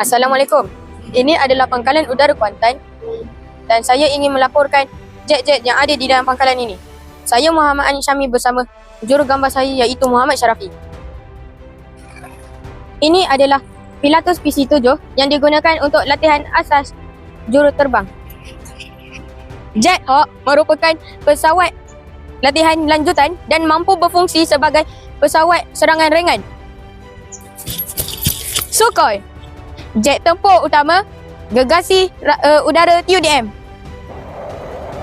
Assalamualaikum. Ini adalah pangkalan udara Kuantan dan saya ingin melaporkan jet-jet yang ada di dalam pangkalan ini. Saya Muhammad Anis Syami bersama jurugambar saya iaitu Muhammad Syarafi. Ini adalah Pilatus PC-7 yang digunakan untuk latihan asas juruterbang. Jet Hawk merupakan pesawat latihan lanjutan dan mampu berfungsi sebagai pesawat serangan ringan. Sukhoi Jet tempur utama Gergasi ra- uh, udara TUDM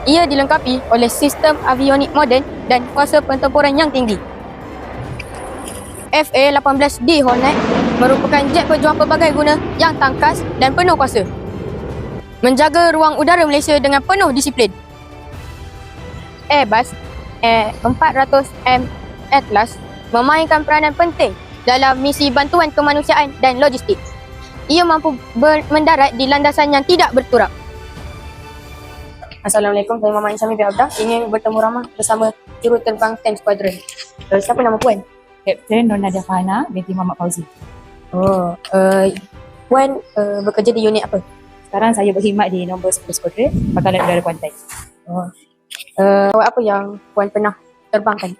Ia dilengkapi oleh sistem avionik moden dan kuasa pentempuran yang tinggi. FA-18D Hornet merupakan jet pejuang pelbagai guna yang tangkas dan penuh kuasa. Menjaga ruang udara Malaysia dengan penuh disiplin. Airbus A400M Atlas memainkan peranan penting dalam misi bantuan kemanusiaan dan logistik. Ia mampu ber- mendarat di landasan yang tidak berturap. Assalamualaikum, saya Muhammad Isyami bin Abdah. Ingin bertemu ramah bersama juruterbang 10 Squadron. Uh, siapa nama Puan? Kapten Nur Nadia Fahana binti Muhammad Fauzi. Oh, uh, Puan uh, bekerja di unit apa? Sekarang saya berkhidmat di nombor 10 Squadron, Pangkalan Udara Kuantan. Oh. Uh, apa yang Puan pernah terbangkan?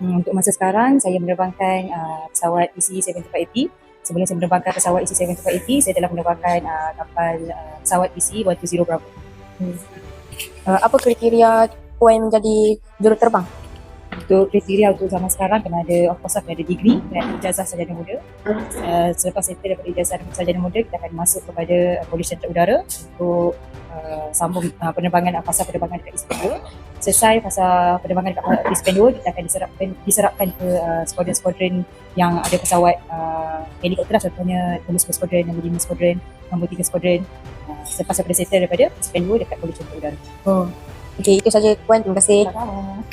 Hmm, untuk masa sekarang, saya menerbangkan uh, pesawat EC-74AP. Sebelum saya menerbangkan pesawat EC-74AP, saya telah menerbangkan uh, kapal uh, pesawat EC-120 Bravo. Uh, apa kriteria Puan menjadi juruterbang? Untuk kriteria untuk zaman sekarang, kena ada, of course, kena ada degree dan ijazah sarjana muda. Uh, selepas saya dapat ijazah sarjana muda, kita akan masuk kepada uh, Polisi Tentera Udara untuk uh, sambung uh, penerbangan uh, fasa penerbangan dekat Ispendua. Selesai fasa penerbangan dekat uh, Ispendua, kita akan diserapkan, diserapkan ke uh, skuadron-skuadron yang ada pesawat uh, helikopter lah, contohnya nombor 10 skuadron, nombor 5 skuadron, nombor 3 skuadron. Uh, selepas daripada settle daripada Ispendua dekat Polisi Tentera Udara. Oh. Okey, itu saja Puan. Terima kasih. Sama-sama.